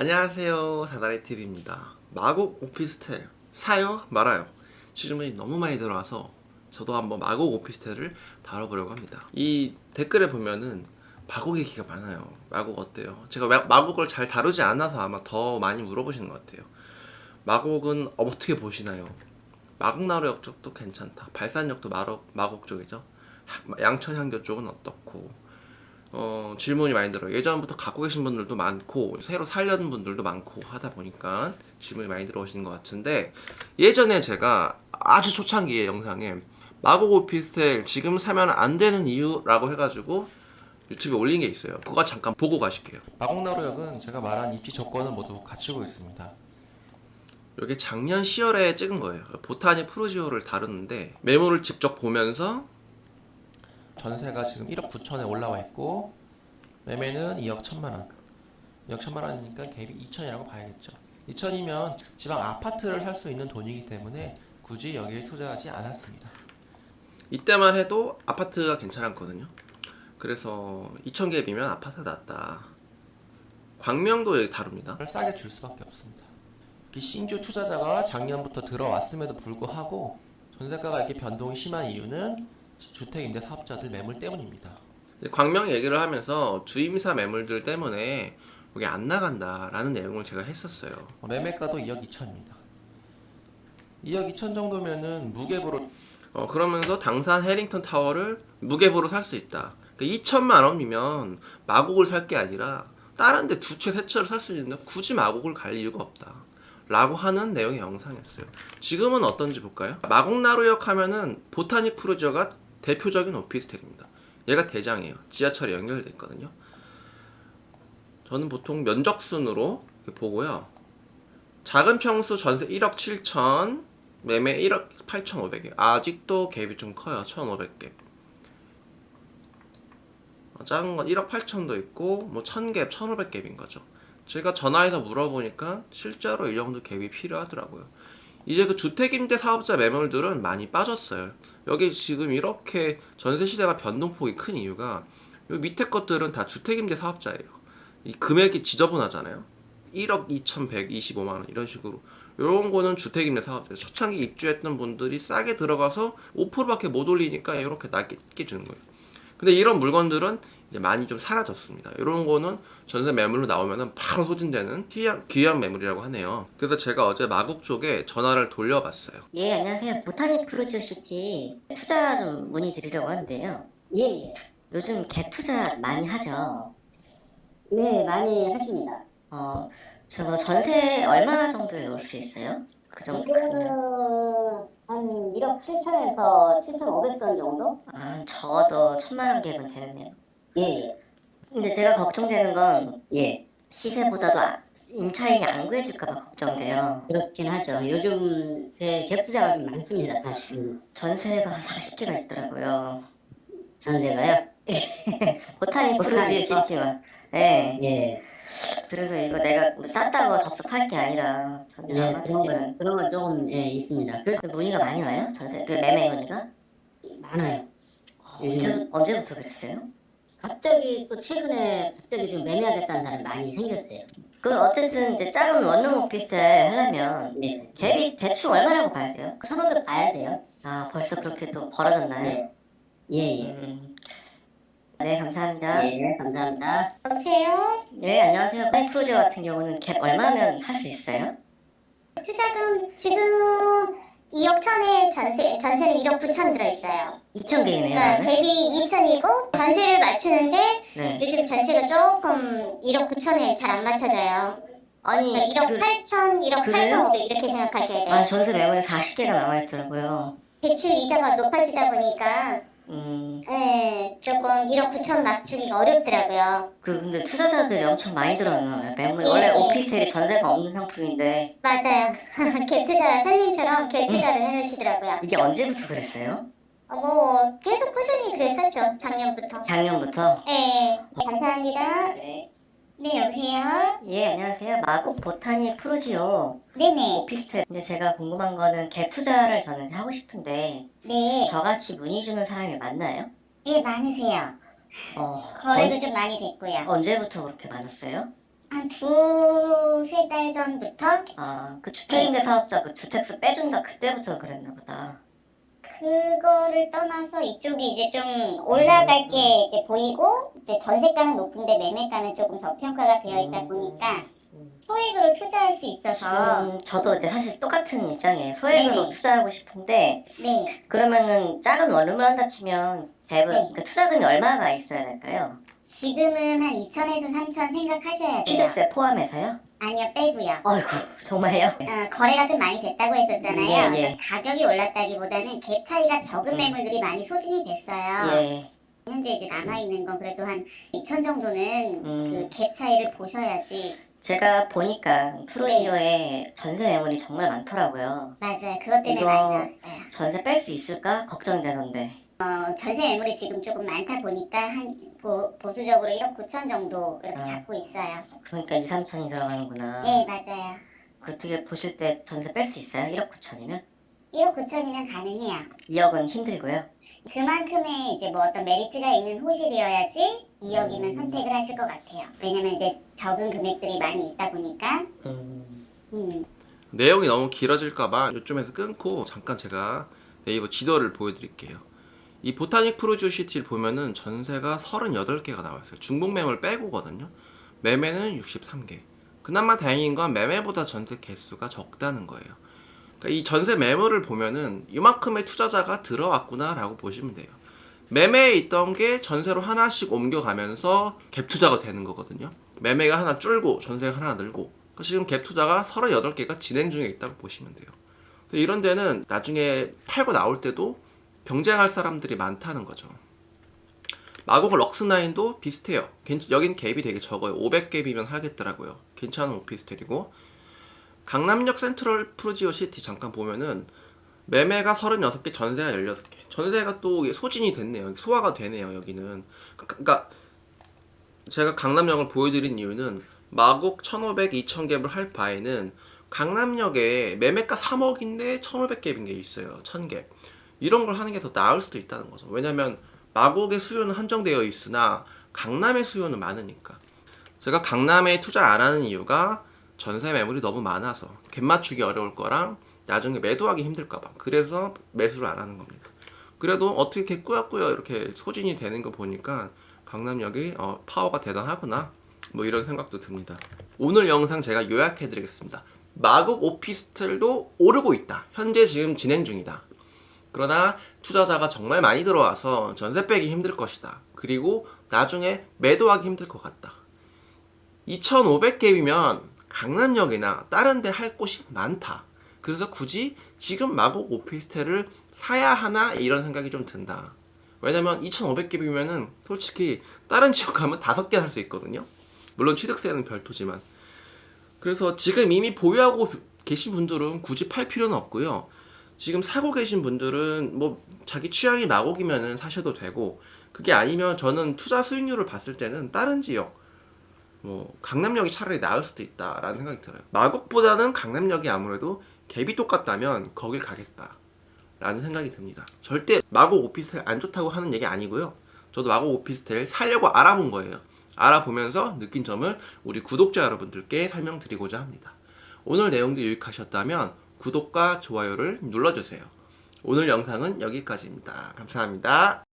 안녕하세요. 사다리TV입니다. 마곡 오피스텔. 사요? 말아요. 질문이 너무 많이 들어와서 저도 한번 마곡 오피스텔을 다뤄보려고 합니다. 이 댓글에 보면은 마곡 얘기가 많아요. 마곡 어때요? 제가 마- 마곡을 잘 다루지 않아서 아마 더 많이 물어보시는 것 같아요. 마곡은 어떻게 보시나요? 마곡나루역 쪽도 괜찮다. 발산역도 마곡 쪽이죠? 양천향교 쪽은 어떻고 어, 질문이 많이 들어요. 예전부터 갖고 계신 분들도 많고 새로 살려는 분들도 많고 하다 보니까 질문이 많이 들어오시는 것 같은데 예전에 제가 아주 초창기의 영상에 마곡 오피스텔 지금 사면 안 되는 이유라고 해가지고 유튜브에 올린 게 있어요. 그거 잠깐 보고 가실게요. 마곡나루역은 제가 말한 입지 조건을 모두 갖추고 있습니다. 이게 작년 10월에 찍은 거예요. 보타니 프로지오를 다루는데 메모를 직접 보면서 전세가 지금 1억 9천에 올라와 있고 매매는 2억 1천만 원. 2억 1천만 원이니까 갭이 2천이라고 봐야겠죠. 2천이면 지방 아파트를 살 수 있는 돈이기 때문에 굳이 여기에 투자하지 않았습니다. 이때만 해도 아파트가 괜찮았거든요. 그래서 2천 갭이면 아파트가 낫다. 광명도 여기 다릅니다. 싸게 줄 수밖에 없습니다. 이 신규 투자자가 작년부터 들어왔음에도 불구하고 전세가가 이렇게 변동이 심한 이유는 주택 임대 사업자들 매물 때문입니다. 광명 얘기를 하면서 주임사 매물들 때문에 여기 안 나간다라는 내용을 제가 했었어요. 매매가도 2억 2천입니다. 2억 2천 정도면은 무갭으로 어 그러면서 당산 해링턴 타워를 무갭으로 살 수 있다. 그러니까 2천만 원이면 마곡을 살 게 아니라 다른 데 두 채, 세 채를 살 수 있는데 굳이 마곡을 갈 이유가 없다. 라고 하는 내용의 영상이었어요. 지금은 어떤지 볼까요? 마곡나루역 하면은 보타닉 프로저가 대표적인 오피스텔입니다. 얘가 대장이에요. 지하철이 연결돼 있거든요. 저는 보통 면적 순으로 이렇게 보고요. 작은 평수 전세 1억 7천, 매매 1억 8천5백에 아직도 갭이 좀 커요. 1,500갭. 어, 작은 건 1억 8천도 있고 뭐 1000갭, 1500갭인 거죠. 제가 전화해서 물어보니까 실제로 이 정도 갭이 필요하더라고요. 이제 그 주택임대 사업자 매물들은 많이 빠졌어요. 여기 지금 이렇게 전세 시대가 변동폭이 큰 이유가 요 밑에 것들은 다 주택임대 사업자예요. 이 금액이 지저분하잖아요. 1억 2,125만 원 이런 식으로 이런 거는 주택임대 사업자 초창기 입주했던 분들이 싸게 들어가서 5%밖에 못 올리니까 이렇게 낮게 주는 거예요. 근데 이런 물건들은 이제 많이 좀 사라졌습니다. 이런 거는 전세 매물로 나오면은 바로 소진되는 귀한, 귀한 매물이라고 하네요. 그래서 제가 어제 마곡 쪽에 전화를 돌려봤어요. 예, 안녕하세요. 보타닉 프로듀시티 투자 좀 문의 드리려고 하는데요. 예, 예. 요즘 갭 투자 많이 하죠. 네, 많이 하십니다. 어, 저거 전세 얼마 정도에 올 수 있어요? 그 정도. 지금 한 1억 7천에서 7,500선 정도? 아, 적어도 천만 원 갭은 되겠네요. 예, 예. 근데 제가 걱정되는 건 예. 시세보다도 아- 임차인이 안 구해줄까봐 걱정돼요. 그렇긴 하죠. 요즘 제 갭투자가 좀 많습니다, 사실. 전세가 40개가 있더라고요. 전세가요? 보타닉 보타닉 프로듀시티만. 네. 예. 그래서 이거 내가 뭐 쌌다고 접속할 게 아니라 전혀 네, 안 그런 맞추지만. 건, 그런 건 조금, 예, 있습니다. 그, 그 문의가 많이 와요? 전세 그 매매 문의가? 많아요. 언제 언제부터 그랬어요? 갑자기 또 최근에 갑자기 좀 매매하겠다는 사람이 많이 생겼어요. 그 어쨌든 이제 작은 원룸 오피스텔 하려면 네. 갭이 대충 얼마라고 봐야 돼요? 1,500 가야 돼요. 아 벌써 그렇게 또 벌어졌나요? 네. 예, 예. 음. 네 감사합니다. 예, 감사합니다. 여보세요? 네 안녕하세요. 파이프로제 같은 경우는 갭 얼마면 할 수 있어요? 투자금 지금 2억 천에 전세, 전세는 1억 9천 들어있어요. 2천 개이네요. 그러니까? 갭이 2천이고 전세를 맞추는데 네. 요즘 전세가 조금 1억 9천에 잘 안 맞춰져요. 아니 그러니까 1억 그, 8천, 1억 그래요? 8천 5백 이렇게 생각하셔야 돼요. 아 전세 매물에 40개가 나와 있더라고요. 대출 이자가 높아지다 보니까 음. 예, 조금 1억 9천 맞추기가 어렵더라고요. 그 근데 투자자들이 엄청 많이 들어요. 매물 예, 원래 예. 오피스텔이 전세가 없는 상품인데 맞아요. 갭 투자, 선생님처럼 갭 투자를 해놓으시더라고요. 이게 언제부터 그랬어요? 어, 뭐 계속 꾸준히 그랬었죠. 작년부터. 작년부터? 네, 감사합니다. 네. 네, 여보세요? 예, 안녕하세요. 마곡 보타니 프로지오 네네. 오피스텔. 근데 제가 궁금한 거는 갭 투자를 저는 하고 싶은데 네. 저같이 문의 주는 사람이 많나요? 예, 많으세요. 어, 거래도 좀 많이 됐고요. 언, 언제부터 그렇게 많았어요? 한두달 전부터 아, 그 주택임대 사업자 그 주택수 빼준다 그때부터 그랬나 보다. 그거를 떠나서 이쪽이 이제 좀 올라갈 게 이제 보이고 이제 전세가는 높은데 매매가는 조금 저평가가 되어 있다 보니까 소액으로 투자할 수 있어서 지금 저도 이제 사실 똑같은 입장이에요. 소액으로 네네. 투자하고 싶은데 네 그러면은 작은 원룸을 한다 치면 대부분 네. 그 투자금이 얼마가 있어야 될까요? 지금은 한 2천에서 3천 생각하셔야 돼요. 취득세 포함해서요? 아니요 빼고요. 어이구 정말요? 어, 거래가 좀 많이 됐다고 했었잖아요. 예, 예. 그래서 가격이 올랐다기보다는 갭 차이가 적은 음. 매물들이 많이 소진이 됐어요. 예. 현재 이제 남아 있는 건 그래도 한 2천 정도는 음. 그 갭 차이를 보셔야지. 제가 보니까 네. 프로이어에 전세 매물이 정말 많더라고요. 맞아요. 그것 때문에 이거- 많이 나왔어요. 전세 뺄 수 있을까 걱정되던데. 어, 전세 매물이 지금 조금 많다 보니까 한 보, 보수적으로 1억 9천 정도 이렇게 아. 잡고 있어요. 그러니까 2, 3천이 들어가는구나. 네 맞아요. 그 어떻게 보실 때 전세 뺄 수 있어요? 1억 9천이면? 1억 9천이면 가능해요. 2억은 힘들고요. 그만큼의 이제 뭐 어떤 메리트가 있는 호실이어야지 2억이면 선택을 하실 것 같아요. 왜냐면 이제 적은 금액들이 많이 있다 보니까. 음. 내용이 너무 길어질까봐 요점에서 끊고 잠깐 제가 네이버 지도를 보여드릴게요. 이 보타닉 프로지오 시티를 보면은 전세가 38개가 나와 있어요. 중복 매물 빼고거든요. 매매는 63개. 그나마 다행인 건 매매보다 전세 개수가 적다는 거예요. 그러니까 이 전세 매물을 보면은 이만큼의 투자자가 들어왔구나라고 보시면 돼요. 매매에 있던 게 전세로 하나씩 옮겨가면서 갭 투자가 되는 거거든요. 매매가 하나 줄고 전세가 하나 늘고 그러니까 지금 갭 투자가 38개가 진행 중에 있다고 보시면 돼요. 이런 데는 나중에 팔고 나올 때도 경쟁할 사람들이 많다는 거죠. 마곡 럭스나인도 비슷해요. 괜- 여긴 갭이 되게 적어요. 500갭이면 하겠더라고요. 괜찮은 오피스텔이고 강남역 센트럴 프루지오 시티 잠깐 보면은 매매가 36개, 전세가 16개. 전세가 또 소진이 됐네요. 소화가 되네요, 여기는. 그- 그러니까 제가 강남역을 보여드린 이유는 마곡 1500, 2000갭을 할 바에는 강남역에 매매가 3억인데 1500갭인 게 있어요. 1000갭. 이런 걸 하는 게 더 나을 수도 있다는 거죠. 왜냐면 마곡의 수요는 한정되어 있으나 강남의 수요는 많으니까. 제가 강남에 투자 안 하는 이유가 전세 매물이 너무 많아서 갭 맞추기 어려울 거랑 나중에 매도하기 힘들까봐. 그래서 매수를 안 하는 겁니다. 그래도 어떻게 이렇게 꾸역꾸역 이렇게 소진이 되는 거 보니까 강남역이 어, 파워가 대단하구나. 뭐 이런 생각도 듭니다. 오늘 영상 제가 요약해 드리겠습니다. 마곡 오피스텔도 오르고 있다. 현재 지금 진행 중이다. 그러나 투자자가 정말 많이 들어와서 전세 빼기 힘들 것이다. 그리고 나중에 매도하기 힘들 것 같다. 2,500갭이면 강남역이나 다른 데 할 곳이 많다. 그래서 굳이 지금 마곡 오피스텔을 사야 하나 이런 생각이 좀 든다. 왜냐면 2,500갭이면은 솔직히 다른 지역 가면 다섯 개할수 있거든요. 물론 취득세는 별도지만. 그래서 지금 이미 보유하고 계신 분들은 굳이 팔 필요는 없고요. 지금 사고 계신 분들은 뭐 자기 취향이 마곡이면은 사셔도 되고 그게 아니면 저는 투자 수익률을 봤을 때는 다른 지역 뭐 강남역이 차라리 나을 수도 있다라는 생각이 들어요. 마곡보다는 강남역이 아무래도 갭이 똑같다면 거길 가겠다. 라는 생각이 듭니다. 절대 마곡 오피스텔 안 좋다고 하는 얘기 아니고요. 저도 마곡 오피스텔 살려고 알아본 거예요. 알아보면서 느낀 점을 우리 구독자 여러분들께 설명드리고자 합니다. 오늘 내용도 유익하셨다면 구독과 좋아요를 눌러주세요. 오늘 영상은 여기까지입니다. 감사합니다.